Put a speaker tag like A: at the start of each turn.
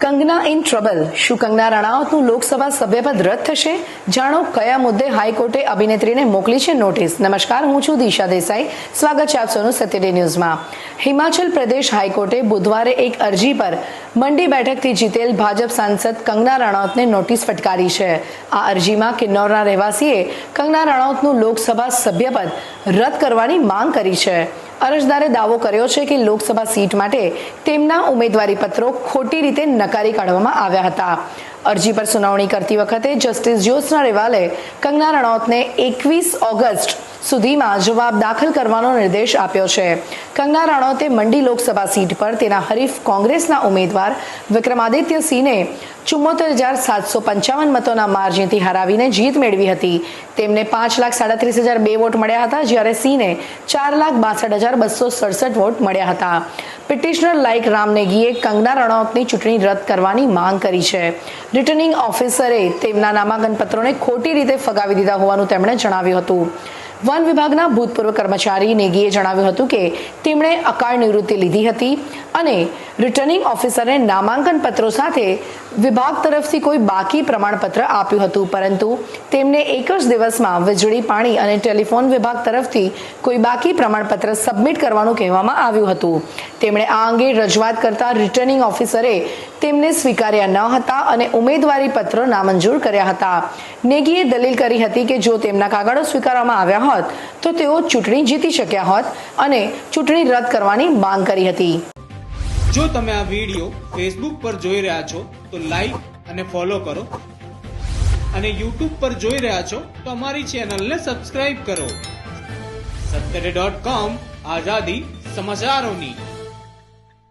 A: Kangana in trouble શું કંગના રણાવતનું લોકસભા સભ્યપદ રદ થશે? જાણો કયા મુદ્દે હાઈકોર્ટે અભિનેત્રીને મોકલી છે નોટિસ? નમસ્કાર, હું છું દિશા દેસાઈ. સ્વાગત છે આપ સૌનું સત્યડે ન્યૂઝમાં હિમાચલ પ્રદેશ હાઈકોર્ટે બુધવારે એક અરજી પર મંડી બેઠકથી જીતેલ ભાજપ સાંસદ કંગના રાણાવતને નોટિસ ફટકારી છે. આ અરજીમાં કિન્નૌરના રહેવાસીએ કંગના રણાવતનું લોકસભા સભ્યપદ રદ કરવાની માંગ કરી છે. અરજદારે દાવો કર્યો છે કે લોકસભા સીટ માટે તેમના ઉમેદવારી પત્રો ખોટી રીતે નકારી કાઢવામાં આવ્યા હતા. અરજી પર સુનાવણી કરતી વખતે જસ્ટિસ જ્યોત્સના રેવાલે કંગના રણૌતને એકવીસ ઓગસ્ટ સુધીમાં જવાબ દાખલ કરવાનો નિર્દેશ આપ્યો છે. કંગના રણૌતે મંડી લોકસભા સીટ પર તેના હરીફ કોંગ્રેસના ઉમેદવાર વિક્રમાદિત્ય સિંહને ચુમ્મોતેર હજાર સાતસો પંચાવન મતોના માર્જિનથી હરાવીને જીત મેળવી હતી. તેમને પાંચ લાખ સાડત્રીસ હજાર બે વોટ મળ્યા હતા, જ્યારે સિંહને ચાર લાખ બાસઠ હજાર બસો સડસઠ વોટ મળ્યા હતા. પિટિશનર લાઇક રામ નેગીએ કંગના રણૌતની ચૂંટણી રદ કરવાની માંગ કરી છે. રિટર્નિંગ ઓફિસરે તેમના નામાંકન પત્રોને ખોટી રીતે ફગાવી દીધા હોવાનું તેમણે જણાવ્યું હતું. વન વિભાગના ભૂતપૂર્વ કર્મચારી નેગીએ જણાવ્યું હતું કે તેમણે અકાળ નિવૃત્તિ લીધી હતી અને રિટર્નિંગ ઓફિસરને નામાંકન પત્રો સાથે વિભાગ તરફથી કોઈ બાકી પ્રમાણપત્ર આપ્યું હતું. પરંતુ તેમને એક જ દિવસમાં વીજળી, પાણી અને ટેલિફોન વિભાગ તરફથી કોઈ બાકી પ્રમાણપત્ર સબમિટ કરવાનું કહેવામાં આવ્યું હતું. તેમણે આ અંગે રજૂઆત કરતા રિટર્નિંગ ઓફિસરે તેમને સ્વીકાર્યા ન હતા અને ઉમેદવારી પત્રો નામંજૂર કર્યા હતા. નેગીએ દલીલ કરી હતી કે જો તેમના કાગળો સ્વીકારવામાં આવ્યા હોત, તો તેઓ ચૂંટણી જીતી શક્યા હોત અને ચૂંટણી રદ કરવાની માંગ કરી હતી.
B: જો તમે આ વીડિયો ફેસબુક પર જોઈ રહ્યા છો, તો લાઈક અને ફોલો કરો. અને યુટ્યુબ પર જોઈ રહ્યા છો, તો અમારી ચેનલને સબસ્ક્રાઇબ કરો. સત્તરે ડોટ કોમ આઝાદી સમાચારોની.